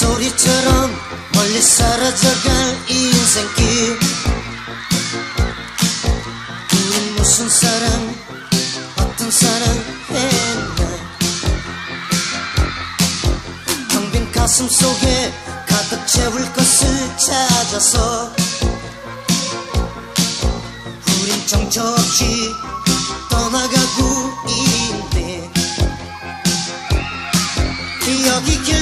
소리처럼 멀리 사라져갈 이 인생길. 우린 무슨 사랑 어떤 사랑 했나. 텅빈 가슴 속에 가득 채울 것을 찾아서 우린 정처 없이 떠나가고 있네. 여기 길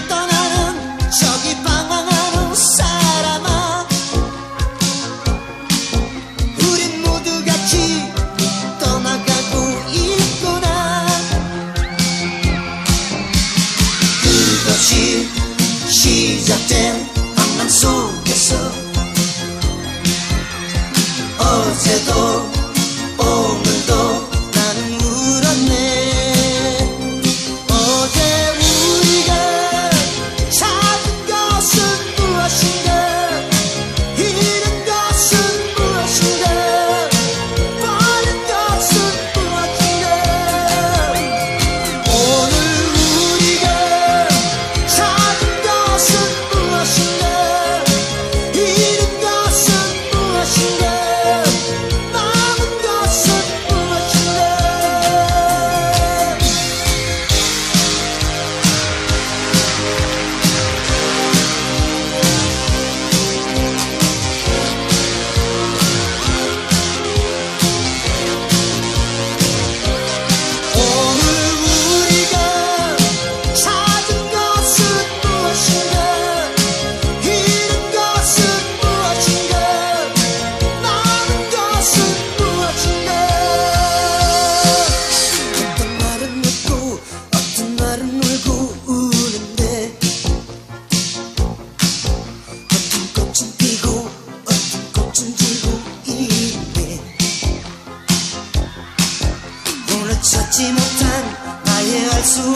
calle al son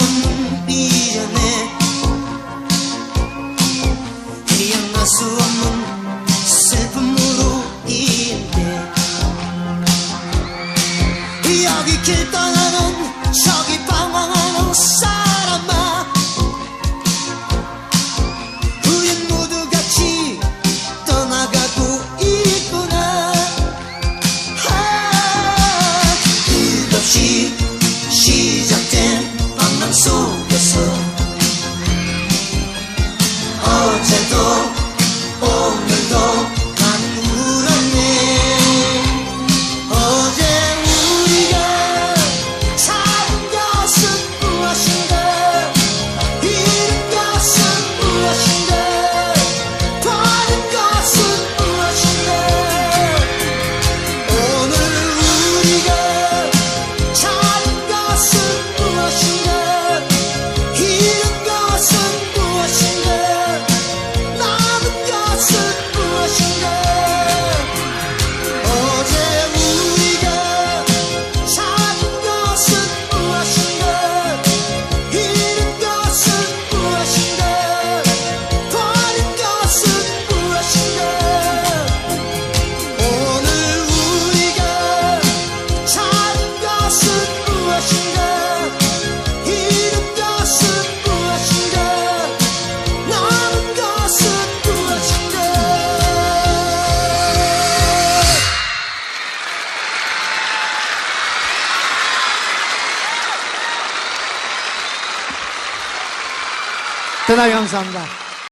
pillame Ella no son se muru inde Ella que tan 대단히 감사합니다.